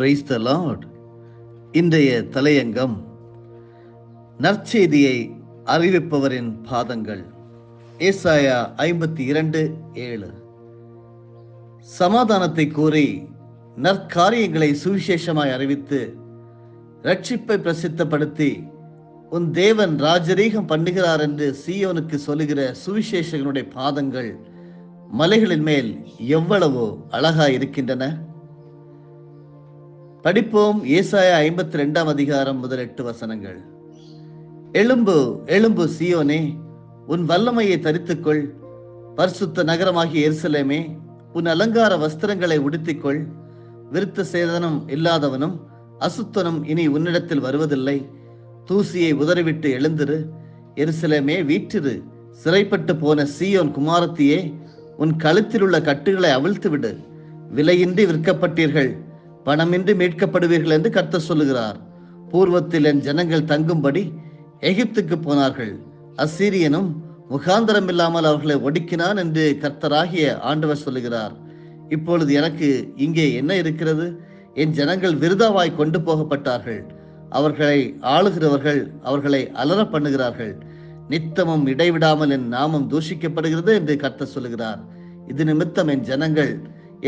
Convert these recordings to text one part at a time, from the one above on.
Praise the Lord இன்றைய தலையங்கம் நற்செய்தியை அறிவிப்பவரின் பாதங்கள். ஏசாயா ஐம்பத்தி இரண்டு ஏழு. சமாதானத்தை கூறி நற்காரியங்களை சுவிசேஷமாய் அறிவித்து ரட்சிப்பை பிரசித்தப்படுத்தி உன் தேவன் ராஜரீகம் பண்ணுகிறார் என்று சீயோனுக்கு சொல்லுகிற சுவிசேஷகனுடைய பாதங்கள் மலைகளின் மேல் எவ்வளவோ அழகாய் இருக்கின்றன படிப்போம் ஏசாயா ஐம்பத்தி ரெண்டாம் அதிகாரம் முதல் எட்டு வசனங்கள். எழும்பு எழும்பு சியோனே உன் வல்லமையை தரித்துக்கொள். பரிசுத்த நகரமாகிய எருசலேமே உன் அலங்கார வஸ்திரங்களை உடுத்திக்கொள். விருத்த சேதனம் இல்லாதவனும் அசுத்தனும் இனி உன்னிடத்தில் வருவதில்லை. தூசியை உதறிவிட்டு எழுந்திரு. எருசலேமே வீற்றிரு. சிறைப்பட்டு போன சீயோன் குமாரத்தியே உன் கழுத்தில் உள்ள கட்டுகளை அவிழ்த்து விடு விலையின்றி விற்கப்பட்டீர்கள். பணமின்றி மீட்கப்படுவீர்கள் என்று கர்த்தர் சொல்லுகிறார். பூர்வத்தில் என் ஜனங்கள் தங்கும்படி எகிப்துக்கு போனார்கள். அசீரியனும் முகாந்தரம் இல்லாமல் அவர்களை ஒடுக்கினான் என்று கர்த்தராகிய ஆண்டவர் சொல்லுகிறார். இப்பொழுது எனக்கு இங்கே என்ன இருக்கிறது? என் ஜனங்கள் விருதாவாய் கொண்டு போகப்பட்டார்கள். அவர்களை ஆளுகிறவர்கள் அவர்களை அலற பண்ணுகிறார்கள். நித்தமும் இடைவிடாமல் என் நாமம் தூஷிக்கப்படுகிறது என்று கர்த்தர் சொல்லுகிறார். இது நிமித்தம் என் ஜனங்கள்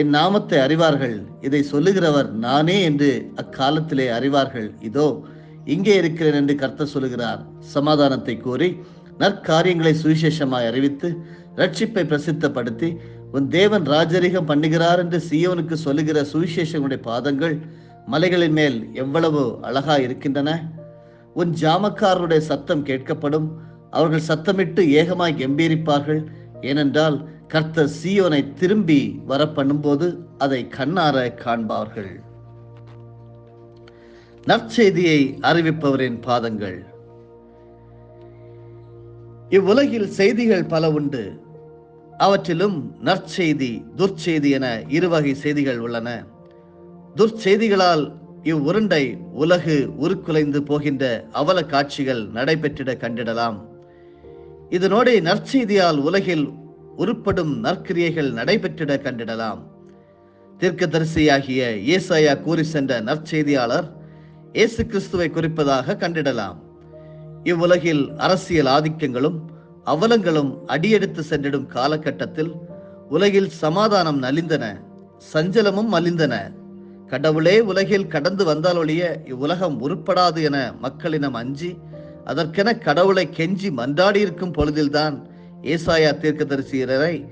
என் நாமத்தை அறிவார்கள். இதை சொல்லுகிறவர் நானே என்று அக்காலத்திலே அறிவார்கள். இதோ இங்கே இருக்கிறேன் என்று கர்த்த சொல்லுகிறார். சமாதானத்தை கூறி நற்காரியங்களை சுவிசேஷமாய் அறிவித்து ரட்சிப்பை பிரசித்தப்படுத்தி உன் தேவன் ராஜரிகம் பண்ணுகிறார் என்று சீயோனுக்கு சொல்லுகிற சுவிசேஷங்களுடைய பாதங்கள் மலைகளின் மேல் எவ்வளவு அழகா இருக்கின்றன. உன் ஜாமக்காரருடைய சத்தம் கேட்கப்படும். அவர்கள் சத்தமிட்டு ஏகமாய் கம்பீரிப்பார்கள். ஏனென்றால் கர்த்தர் சியோனை திரும்பி வர பண்ணும்போது அதை கண்ணார காண்பார்கள். நற்செய்தியை அறிவிப்பவரின் பாதங்கள். இவ்வுலகில் செய்திகள் பல உண்டு. அவற்றிலும் நற்செய்தி துர்ச்செய்தி என இருவகை செய்திகள் உள்ளன. துர்ச்செய்திகளால் இவ்வுருண்டை உலகு உருக்குலைந்து போகின்ற அவல காட்சிகள் நடைபெற்றிட கண்டிடலாம். இதனோடு நற்செய்தியால் உலகில் உருப்படும் நற்கிரியைகள் நடைபெற்றிட கண்டிடலாம். தீர்க்கதரிசியாகிய ஏசாயா கூறி சென்ற நற்செய்தியாளர் இயேசு கிறிஸ்துவை குறிப்பதாக கண்டிடலாம். இவ்வுலகில் அரசியல் ஆதிக்கங்களும் அவலங்களும் அடியெடுத்து சென்றிடும் காலகட்டத்தில் உலகில் சமாதானம் நலிந்தன சஞ்சலமும் மலிந்தன. கடவுளே உலகில் கடந்து வந்தாலொழிய இவ்வுலகம் உருப்படாது என மக்களினம் அஞ்சி அதற்கென கடவுளை கெஞ்சி மன்றாடியிருக்கும் பொழுதில்தான் ஏசாயா தீர்க்கதரிசி இறை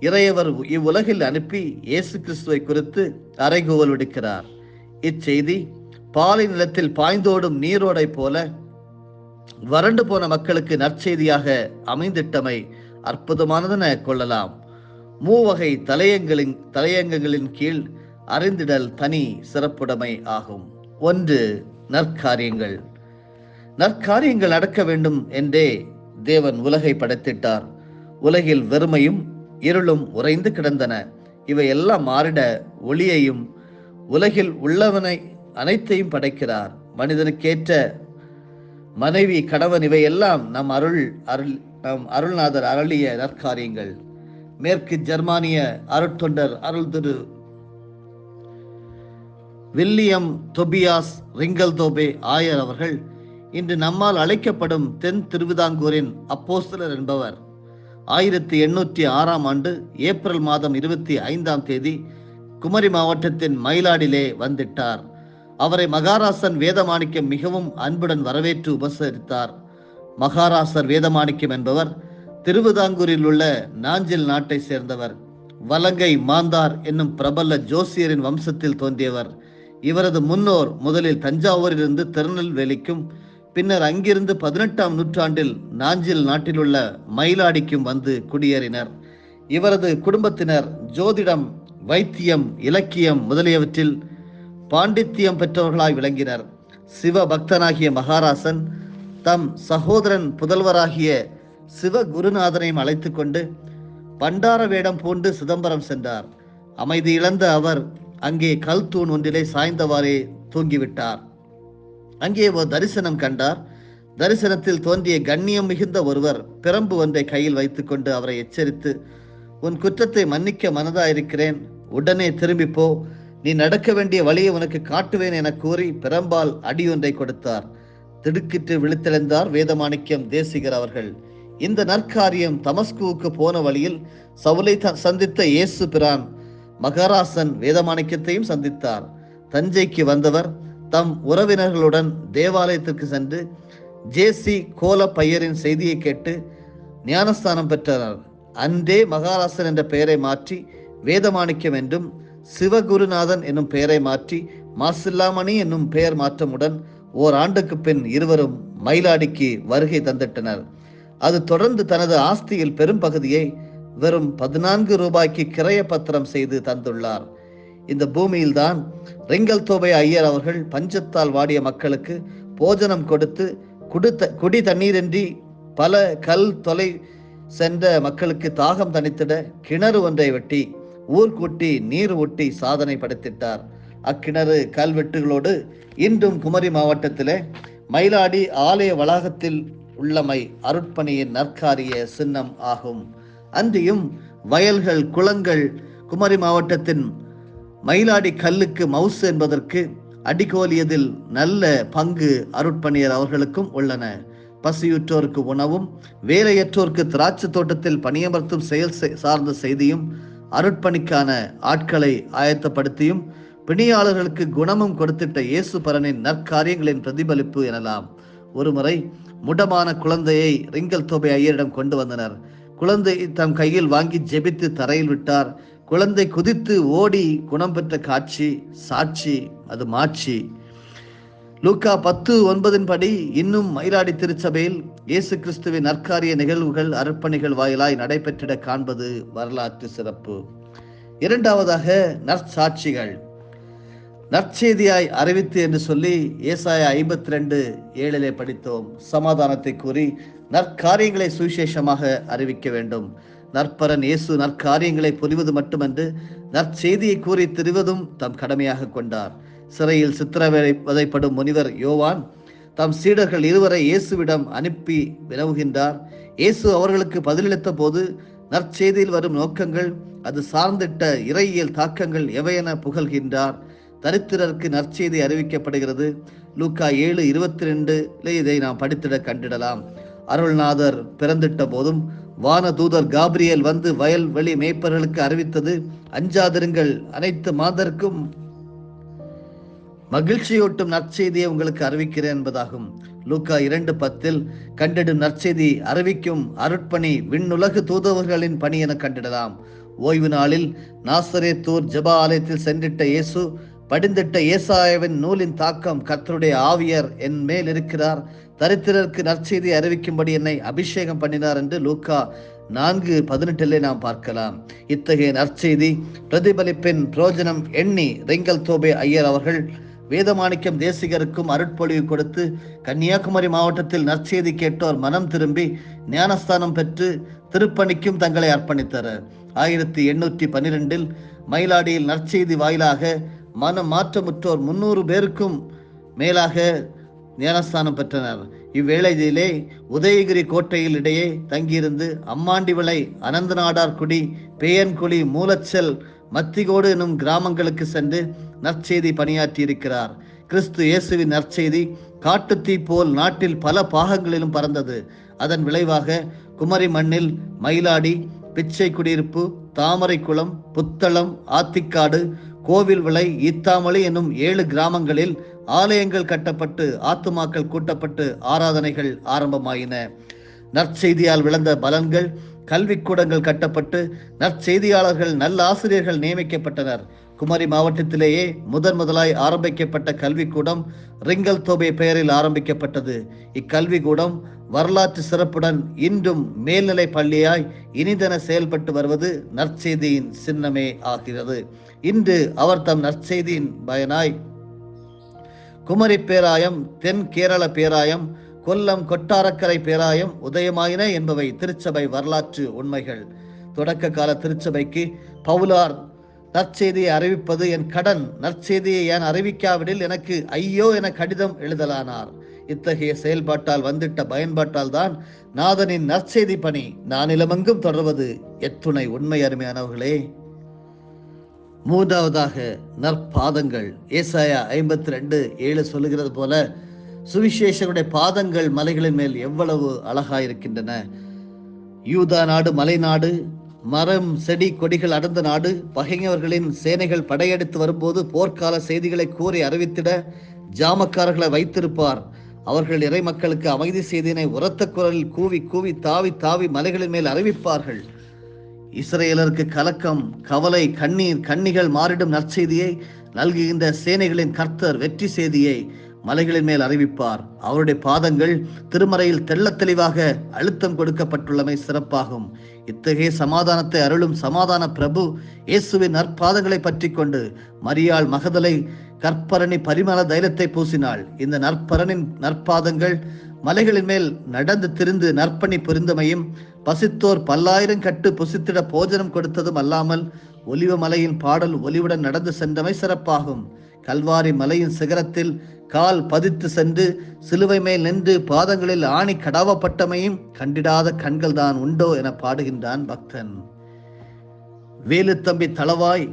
இறையவர் இவ்வுலகில் அனுப்பி இயேசு கிறிஸ்துவை குறித்து அறைகூவல் விடுக்கிறார். இச்செய்தி பாலை நிலத்தில் பாய்ந்தோடும் நீரோடை போல வறண்டு போன மக்களுக்கு நற்செய்தியாக அமைந்திட்டமை அற்புதமானதென கொள்ளலாம். மூவகை தலையங்களின் தலையங்கங்களின் கீழ் அறிந்திடல் தனி சிறப்புடைமை ஆகும். ஒன்று நற்காரியங்கள். நற்காரியங்கள் நடக்க வேண்டும் என்றே தேவன் உலகை படைத்திட்டார். உலகில் வெறுமையும் இருளும் உறைந்து கிடந்தன. இவை எல்லாம் மாறிட ஒளியையும் உலகில் உள்ளவனை அனைத்தையும் படைக்கிறார். மனிதனுக்கேற்ற மனைவி கணவன் இவை எல்லாம் நம் அருள் அருள் நம் அருள்நாதர் அருளிய நற்காரியங்கள். மேற்கு ஜெர்மானிய அருட்தொண்டர் அருள் திரு வில்லியம் தொபியாஸ் ரிங்கல் தோபே ஆயர் அவர்கள் இன்று நம்மால் அழைக்கப்படும் தென் திருவிதாங்கூரின் அப்போஸ்தலர் என்பவர். ஆயிரத்தி எண்ணூற்றி ஆறாம் ஆண்டு ஏப்ரல் மாதம் இருபத்தி ஐந்தாம் தேதி குமரி மாவட்டத்தின் மயிலாடிலே வந்திட்டார். அவரை மகாராசன் வேதமாணிக்கம் மிகவும் அன்புடன் வரவேற்று உபசரித்தார். மகாராசர் வேதமாணிக்கம் என்பவர் திருவிதாங்கூரில் உள்ள நாஞ்சில் நாட்டை சேர்ந்தவர். வலங்கை மாந்தார் என்னும் பிரபல ஜோசியரின் வம்சத்தில் தோன்றியவர். இவரது முன்னோர் முதலில் தஞ்சாவூரிலிருந்து திருநெல்வேலிக்கும் பின்னர் அங்கிருந்து பதினெட்டாம் நூற்றாண்டில் நாஞ்சில் நாட்டிலுள்ள மயிலாடிக்கும் வந்து குடியேறினர். இவரது குடும்பத்தினர் ஜோதிடம் வைத்தியம் இலக்கியம் முதலியவற்றில் பாண்டித்தியம் பெற்றவர்களாய் விளங்கினர். சிவ பக்தனாகிய மகாராசன் தம் சகோதரன் புதல்வராகிய சிவ குருநாதனையும் அழைத்து கொண்டு பண்டார வேடம் பூண்டு சிதம்பரம் சென்றார். அமைதி இழந்த அவர் அங்கே கல் தூண் ஒன்றிலே சாய்ந்தவாறே தூங்கிவிட்டார். அங்கே ஒரு தரிசனம் கண்டார். தரிசனத்தில் தோன்றிய கண்ணியம் மிகுந்த ஒருவர் பிரம்பு ஒன்றை கையில் வைத்துக்கொண்டு அவரை எச்சரித்து உன் குற்றத்தை மன்னிக்க மனதாயிருக்கிறேன். உடனே திரும்பிப்போ நீ நடக்க வேண்டிய வழியை உனக்கு காட்டுவேன் என கூறி பிரம்பால் அடியொன்றை கொடுத்தார். திடுக்கிட்டு விழித்தெழுந்தார் வேதமாணிக்கம் தேசிகர் அவர்கள். இந்த நற்காரியம் தமஸ்குவுக்கு போன வழியில் சவுலை த- சந்தித்த இயேசு பிரான் மகாராசன் வேதமாணிக்கத்தையும் சந்தித்தார். தஞ்சைக்கு வந்தவர் தம் உறவினர்களுடன் தேவாலயத்திற்கு சென்று ஜேசி கோல பையரின் செய்தியை கேட்டு ஞானஸ்தானம் பெற்றனர். அன்றே மகாராசன் என்ற பெயரை மாற்றி வேதமாணிக்கம் என்றும் சிவகுருநாதன் என்னும் பெயரை மாற்றி மாசில்லாமணி என்னும் பெயர் மாற்றமுடன் ஓர் ஆண்டுக்கு பின் இருவரும் மயிலாடிக்கு வருகை தந்திட்டனர். அது தொடர்ந்து தனது ஆஸ்தியில் பெரும் பகுதியை வெறும் பதினான்கு ரூபாய்க்கு கிரய பத்திரம் செய்து தந்துள்ளார். இந்த பூமியில்தான் ரிங்கல் தோபை ஐயர் அவர்கள் பஞ்சத்தால் வாடிய மக்களுக்கு போஜனம் கொடுத்து குடுத்த குடி தண்ணீரின்றி பல கல் தொலை சென்ற மக்களுக்கு தாகம் தணித்திட கிணறு ஒன்றை வெட்டி ஊர் கூட்டி நீர் ஒட்டி சாதனை படைத்திட்டார். அக்கிணறு கல்வெட்டுகளோடு இன்றும் குமரி மாவட்டத்திலே மயிலாடி ஆலய வளாகத்தில் உள்ளமை அருட்பணியின் நற்காரிய சின்னம் ஆகும். அன்றியும் வயல்கள் குளங்கள் குமரி மாவட்டத்தின் மயிலாடி கல்லுக்கு மவுஸ் என்பதற்கு அடிக்கோலியதில் நல்ல பங்கு அருட்பணியர் அவர்களுக்கும் உள்ளன. பசியுற்றோருக்கு உணவும் வேலையற்றோருக்கு திராட்சை தோட்டத்தில் பணியமர்த்தும் செயல் சார்ந்த செய்தியும் அருட்பணிக்கான ஆட்களை ஆயத்தப்படுத்தியும் பிணியாளர்களுக்கு குணமும் கொடுத்திட்ட இயேசு பரனின் நற்காரியங்களின் பிரதிபலிப்பு எனலாம். ஒருமுறை முடமான குழந்தையை ரிங்கல் தோபை ஐயரிடம் கொண்டு வந்தனர். குழந்தை தம் கையில் வாங்கி ஜெபித்து தரையில் விட்டார். குழந்தை குதித்து ஓடி குணம் பெற்ற காட்சி சாட்சி அது மாட்சி. லூக்கா பத்து ஒன்பதின் படி இன்னும் மயிலாடி திருச்சபையில் இயேசு கிறிஸ்துவின் நற்காரிய நிகழ்வுகள் அர்ப்பணிகள் வாயிலாய் நடைபெற்றிட காண்பது வரலாற்று சிறப்பு. இரண்டாவதாக நற்சாட்சிகள். நற்செய்தியாய் அறிவித்து என்று சொல்லி ஏசாய ஐம்பத்தி ரெண்டு ஏழிலே படித்தோம். சமாதானத்தை கூறி நற்காரியங்களை சுவிசேஷமாக அறிவிக்க வேண்டும். நற்பரன் இயேசு நற்காரியங்களை புரிவது மட்டுமன்று நற்செய்தியை கூறி திரிவதும் தம் கடமையாக கொண்டார். சிறையில் சித்திரவதைப்படும் முனிவர் யோவான் தம் சீடர்கள் இருவரை இயேசுவிடம் அனுப்பி வினவுகின்றார். இயேசு அவர்களுக்கு பதிலளித்த போது நற்செய்தியில் வரும் நோக்கங்கள் அது சார்ந்திட்ட இறையியல் தாக்கங்கள் எவையென புகழ்கின்றார். தரித்திரருக்கு நற்செய்தி அறிவிக்கப்படுகிறது. லூக்கா ஏழு இருபத்தி ரெண்டுல இதை நாம் படித்திட கண்டிடலாம். அருள்நாதர் பிறந்திட்ட போதும் வான தூதர் காப்ரியல் வந்து வயல் வெளி மேய்ப்பர்களுக்கு அறிவித்தது. அஞ்சாதிருங்கள் அனைத்து மாதருக்கும் மகிழ்ச்சியூட்டும் நற்செய்தியை உங்களுக்கு அறிவிக்கிறேன் என்பதாகும். லூக்கா இரண்டு பத்தில் கண்டிடும் நற்செய்தி அறிவிக்கும் அருட்பணி விண்ணுலகு தூதவர்களின் பணி என கண்டிடலாம். ஓய்வு நாளில் நாசரே தூர் ஜபா ஆலயத்தில் சென்றிட்ட இயேசு படிந்திட்ட ஏசாயவின் நூலின் தாக்கம் கத்தருடைய ஆவியர் என் மேல் இருக்கிறார். தரித்திரருக்கு நற்செய்தி அறிவிக்கும்படி என்னை அபிஷேகம் பண்ணினார் என்று லூக்கா நான்கு பதினெட்டிலே நாம் பார்க்கலாம். இத்தகைய நற்செய்தி பிரதிபலிப்பின் புரோஜனம் எண்ணி ரெங்கல் தோபே ஐயர் அவர்கள் வேதமாணிக்கம் தேசிகருக்கும் அருட்பொழிவு கொடுத்து கன்னியாகுமரி மாவட்டத்தில் நற்செய்தி கேட்டோர் மனம் திரும்பி ஞானஸ்தானம் பெற்று திருப்பணிக்கும் தங்களை அர்ப்பணித்தனர். ஆயிரத்தி எண்ணூற்றி பன்னிரெண்டில் மயிலாடியில் நற்செய்தி வாயிலாக மன மாற்றமுற்றோர் முன்னூறு பேருக்கும் மேலாக ஞானஸ்தானம் பெற்றனர். இவ்வேளையிலே உதயகிரி கோட்டையில் இடையே தங்கியிருந்து அம்மாண்டிவிளை அனந்தநாடார்குடி பேயன்குழி மூலச்சல் மத்திகோடு எனும் கிராமங்களுக்கு சென்று நற்செய்தி பணியாற்றியிருக்கிறார். கிறிஸ்து இயேசுவின் நற்செய்தி காட்டுத்தீ போல் நாட்டில் பல பாகங்களிலும் பறந்தது. அதன் விளைவாக குமரி மண்ணில் மயிலாடி பிச்சை குடியிருப்பு தாமரைக்குளம் புத்தளம் ஆத்திக்காடு கோவில் விளை ஈத்தாமலை என்னும் ஏழு கிராமங்களில் ஆலயங்கள் கட்டப்பட்டு ஆத்துமாக்கள் கூட்டப்பட்டு ஆராதனைகள் ஆரம்பமாயின. நற்செய்தியால் விளந்த பலன்கள் கல்விக்கூடங்கள் கட்டப்பட்டு நற்செய்தியாளர்கள் நல்ல ஆசிரியர்கள் நியமிக்கப்பட்டனர். குமரி மாவட்டத்திலேயே முதன் முதலாய் ஆரம்பிக்கப்பட்ட கல்விக்கூடம் ரிங்கல் தோபே பெயரில் ஆரம்பிக்கப்பட்டது. இக்கல்விக்கூடம் வரலாற்று சிறப்புடன் இன்றும் மேல்நிலை பள்ளியாய் இனிதென செயல்பட்டு வருவது நற்செய்தியின் சின்னமே ஆகிறது. இன்று அவர் தம் நற்செய்தியின் பயனாய். குமரி பேராயம் தென் கேரள பேராயம் கொல்லம் கொட்டாரக்கரை பேராயம் உதயமாயின என்பவை திருச்சபை வரலாற்று உண்மைகள். தொடக்க கால திருச்சபைக்கு பவுலார் நற்செய்தியை அறிவிப்பது என் கடன். நற்செய்தியை ஏன் அறிவிக்காவிடில் எனக்கு ஐயோ என கடிதம் எழுதலானார். இத்தகைய செயல்பாட்டால் வந்திட்ட பயன்பாட்டால் தான் நாதனின் நற்செய்தி பணி. நானிலமெங்கும் தொடர்வது எத்துணை உண்மை அருமையானவர்களே. மூன்றாவதாக நற்பாதங்கள். ஏசாயா ஐம்பத்தி ரெண்டு ஏழு சொல்லுகிறது போல சுவிசேஷனுடைய பாதங்கள் மலைகளின் மேல் எவ்வளவு அழகாயிருக்கின்றன. யூதா நாடு மலைநாடு மரம் செடி கொடிகள் அடர்ந்த நாடு பகைஞர்களின் சேனைகள் படையெடுத்து வரும்போது போர்க்கால செய்திகளை கூறி அறிவித்திட ஜாமக்காரர்களை வைத்திருப்பார். அவர்கள் இறை மக்களுக்கு அமைதி செய்தியினை உரத்த குரலில் கூவி கூவி தாவி தாவி மலைகளின் மேல் அறிவிப்பார்கள். இஸ்ரேலருக்கு கலக்கம் கவலை கண்ணீர் கண்ணிகள் மாறிடும் நற்செய்தியை நல்குகின்ற சேனைகளின் கர்த்தர் வெற்றி செய்தியை மலைகளின் மேல் அறிவிப்பார். அவருடைய பாதங்கள் திருமறையில் தெள்ள தெளிவாக அழுத்தம் கொடுக்கப்பட்டுள்ளமை சிறப்பாகும். இத்தகைய சமாதானத்தை அருளும் சமாதான பிரபு இயேசுவின் நற்பாதங்களை பற்றி கொண்டு மரியாள் மகதலை கற்பரணி பரிமள தைலத்தை பூசினாள். இந்த நற்பரனின் நற்பாதங்கள் மலைகளின் மேல் நடந்து திரிந்து நற்பணி புரிந்தமையும் பசித்தோர் பல்லாயிரம் கட்டு புசித்திட போஜனம் கொடுத்ததும் அல்லாமல் ஒலிவ மலையின் பாடல் ஒலிவுடன் நடந்து சென்றமை சிறப்பாகும். கல்வாரி மலையின் சிகரத்தில் கால் பதித்து சென்று சிலுவை மேல் நின்று பாதங்களில் ஆணி கடாவப்பட்டமையும் கண்டிடாத கண்கள் தான் உண்டோ என பாடுகின்றான் பக்தன். வேலுத்தம்பி தளவாய்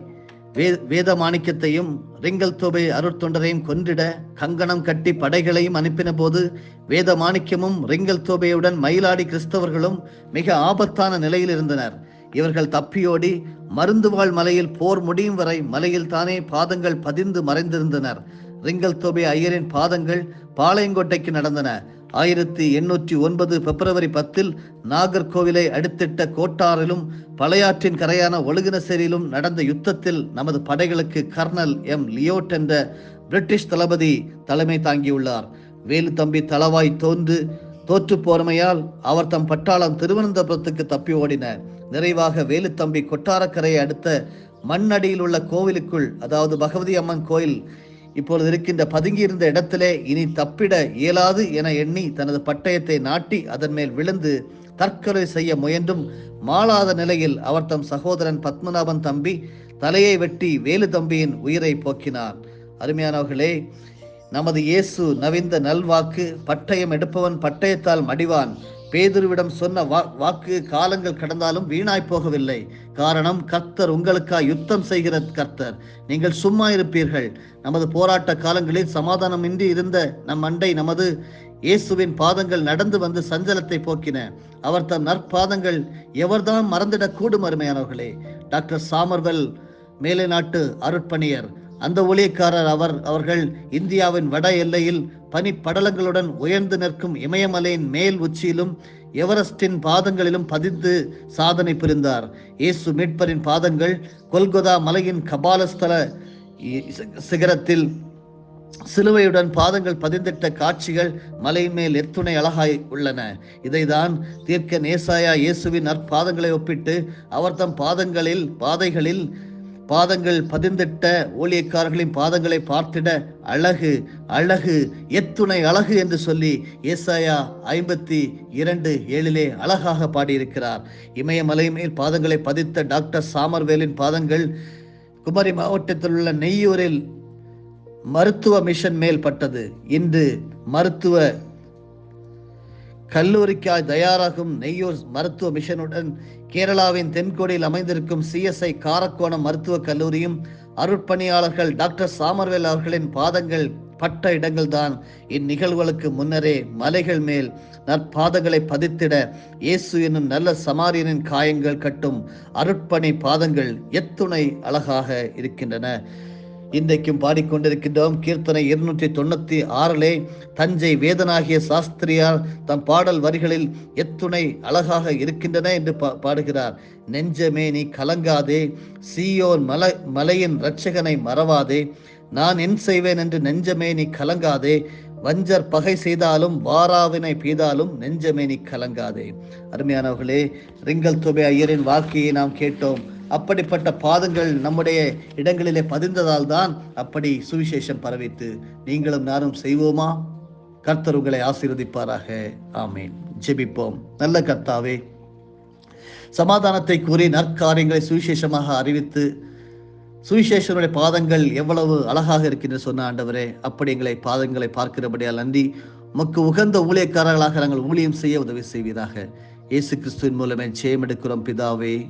வே வேத மாணிக்கத்தையும் ரிங்கல் தோபை அருட்தொண்டரையும் கொன்றிட கங்கணம் கட்டி படைகளையும் அனுப்பின போது வேத மாணிக்கமும் ரிங்கல் தோபையுடன் மயிலாடி கிறிஸ்தவர்களும் மிக ஆபத்தான நிலையில் இருந்தனர். இவர்கள் தப்பியோடி மருந்துவாழ் மலையில் போர் முடியும் வரை மலையில் தானே பாதங்கள் பதிந்து மறைந்திருந்தனர். ரிங்கல் தோபை ஐயரின் பாதங்கள் பாளையங்கோட்டைக்கு நடந்தன. ஆயிரத்தி எண்ணூற்றி ஒன்பது பிப்ரவரி பத்தில் நாகர்கோவிலை அடுத்திட்ட கோட்டாரிலும் பழையாற்றின் கரையான ஒழுகினசேரியிலும் நடந்த யுத்தத்தில் நமது படைகளுக்கு கர்னல் எம். லியோட் என்ற பிரிட்டிஷ் தளபதி தலைமை தாங்கியுள்ளார். வேலு தம்பி தளவாய் தோன்று தோற்று போனமையால் அவர் தம் பட்டாளம் திருவனந்தபுரத்துக்கு தப்பி ஓடின நிறைவாக வேலுத்தம்பி கொட்டாரக்கரையை அடுத்த மண்ணடியில் உள்ள கோவிலுக்குள் அதாவது பகவதி அம்மன் கோயில் இப்பொழுது இருக்கின்ற பதுங்கியிருந்த இடத்திலே இனி தப்பிட இயலாது என எண்ணி தனது பட்டயத்தை நாட்டி அதன் மேல் விழுந்து தற்கொலை செய்ய முயன்றும் மாளாத நிலையில் அவர் தம் சகோதரன் பத்மநாபன் தம்பி தலையை வெட்டி வேலு தம்பியின் உயிரை போக்கினார். அருமையானவர்களே நமது இயேசு நவிந்த நல்வாக்கு பட்டயம் எடுப்பவன் பட்டயத்தால் மடிவான். பேதுருவிடம் சொன்ன வா வாக்கு காலங்கள் கடந்தாலும் வீணாய் போகவில்லை. காரணம் கர்த்தர் உங்களுக்காய் யுத்தம் செய்கிற கர்த்தர். நீங்கள் சும்மா இருப்பீர்கள். நமது போராட்ட காலங்களில் சமாதானமின்றி இருந்த நம் அண்டை நமது இயேசுவின் பாதங்கள் நடந்து வந்து சஞ்சலத்தை போக்கின. அவர் தம் நற்பாதங்கள் எவர்தான் மறந்திடக்கூடும் அருமையானவர்களே. டாக்டர் சாமர்வெல் மேலை நாட்டு அருட்பணியர். அந்த ஊழியக்காரர் அவர் அவர்கள் இந்தியாவின் வட எல்லையில் பனிப்படலங்களுடன் உயர்ந்து நிற்கும் இமயமலையின் மேல் உச்சியிலும் எவரெஸ்டின் பாதங்களிலும் பதிந்து சாதனை புரிந்தார். இயேசு மீட்பரின் பாதங்கள் கொல்கொதா மலையின் கபாலஸ்தல சிகரத்தில் சிலுவையுடன் பாதங்கள் பதிந்திட்ட காட்சிகள் மலையின் மேல் எத்துணை அழகாய் உள்ளன. இதைதான் தீர்க்க நேசாயா இயேசுவின் நற்பாதங்களை ஒப்பிட்டு அவர் தம் பாதங்களில் பாதைகளில் பாதங்கள் பதிந்திட்ட ஊழியக்காரர்களின் பாதங்களை பார்த்திட அழகு அழகு எத்துணை அழகு என்று சொல்லி ஏசாயா ஐம்பத்தி இரண்டு ஏழிலே அழகாக பாடியிருக்கிறார். இமயமலை மேல் பாதங்களை பதித்த டாக்டர் சாமர்வேலின் பாதங்கள் குமரி மாவட்டத்தில் உள்ள நெய்யூரில் மருத்துவ மிஷன் மேல் பட்டது. இன்று மருத்துவ கல்லூரிக்காய் தயாராகும் நெய்யூர் மருத்துவ மிஷனுடன் கேரளாவின் தென்கோடியில் அமைந்திருக்கும் சிஎஸ்ஐ காரக்கோணம் மருத்துவக் கல்லூரியும் அருட்பணியாளர்கள் டாக்டர் சாமர்வேல் அவர்களின் பாதங்கள் பட்ட இடங்கள்தான். இந்நிகழ்வுகளுக்கு முன்னரே மலைகள் மேல் நற்பாதங்களை பதித்திட இயேசு என்னும் நல்ல சமாரியனின் காயங்கள் கட்டும் அருட்பணி பாதங்கள் எத்துணை அழகாக இருக்கின்றன. இன்றைக்கும் பாடிக்கொண்டிருக்கின்றோம் கீர்த்தனை இருநூற்றி தொண்ணூத்தி ஆறிலே தஞ்சை வேதனாகிய சாஸ்திரியார் தம் பாடல் வரிகளில் எத்துணை அழகாக இருக்கின்றன என்று பா பாடுகிறார். நெஞ்சமே நீ கலங்காதே சீயோன் மலை மலையின் இரட்சகனை மறவாதே நான் என் செய்வேன் என்று நெஞ்சமே நீ கலங்காதே வஞ்சர் பகை செய்தாலும் வாராவினை பெய்தாலும் நெஞ்சமே நீ கலங்காதே. அருமையானவர்களே ரிங்கல் தொபே ஐயரின் வாழ்க்கையை நாம் கேட்டோம். அப்படிப்பட்ட பாதங்கள் நம்முடைய இடங்களிலே பதிந்ததால் தான் அப்படி சுவிசேஷம் பரவித்து நீங்களும் நானும் செய்வோமா? கர்த்தர் உங்களை ஆசீர்வதிப்பாராக. ஆமேன். ஜெபிப்போம். நல்ல கர்த்தாவே சமாதானத்தை கூறி நற்காரியங்களை சுவிசேஷமாக அறிவித்து சுவிசேஷனுடைய பாதங்கள் எவ்வளவு அழகாக இருக்கின்ற சொன்ன ஆண்டவரே அப்படி எங்களை பாதங்களை பார்க்கிறபடியால் நன்றி. உமக்கு உகந்த ஊழியக்காரர்களாக நாங்கள் ஊழியம் செய்ய உதவி செய்வீராக. இயேசு கிறிஸ்துவின் மூலமே ஜெயம் எடுக்கிறோம் பிதாவே.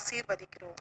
ஆசீர்வதிக்கிறோம்.